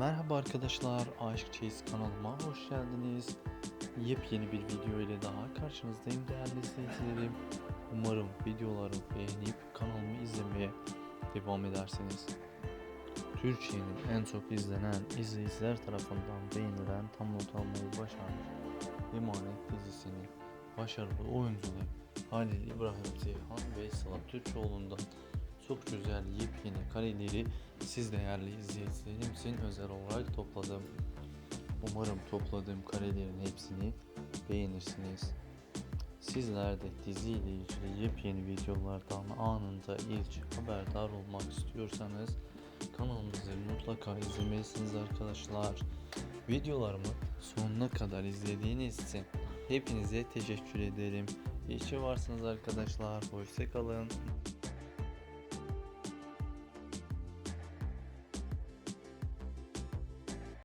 Merhaba arkadaşlar, Aşk Çeyiz kanalıma hoş geldiniz. Yepyeni bir video ile daha karşınızdayım değerli izleyicilerim. Umarım videolarımı beğenip kanalımı izlemeye devam edersiniz. Türkiye'nin en çok izlenen izleyiciler tarafından beğenilen tam not almayı başarmış Emanet dizisinin başarılı oyuncuları Halil İbrahim Ceyhan ve Sıla Türkoğlu'ndan çok güzel yepyeni kareleri siz değerli izleyicilerim için özel olarak topladım. Umarım topladığım karelerin hepsini beğenirsiniz. Sizler de diziyle ilgili yepyeni videolardan anında ilk haberdar olmak istiyorsanız kanalımızı mutlaka izlemelisiniz arkadaşlar. Videolarımı sonuna kadar izlediğiniz için hepinize teşekkür ederim. İyi ki varsınız arkadaşlar. Hoşçakalın.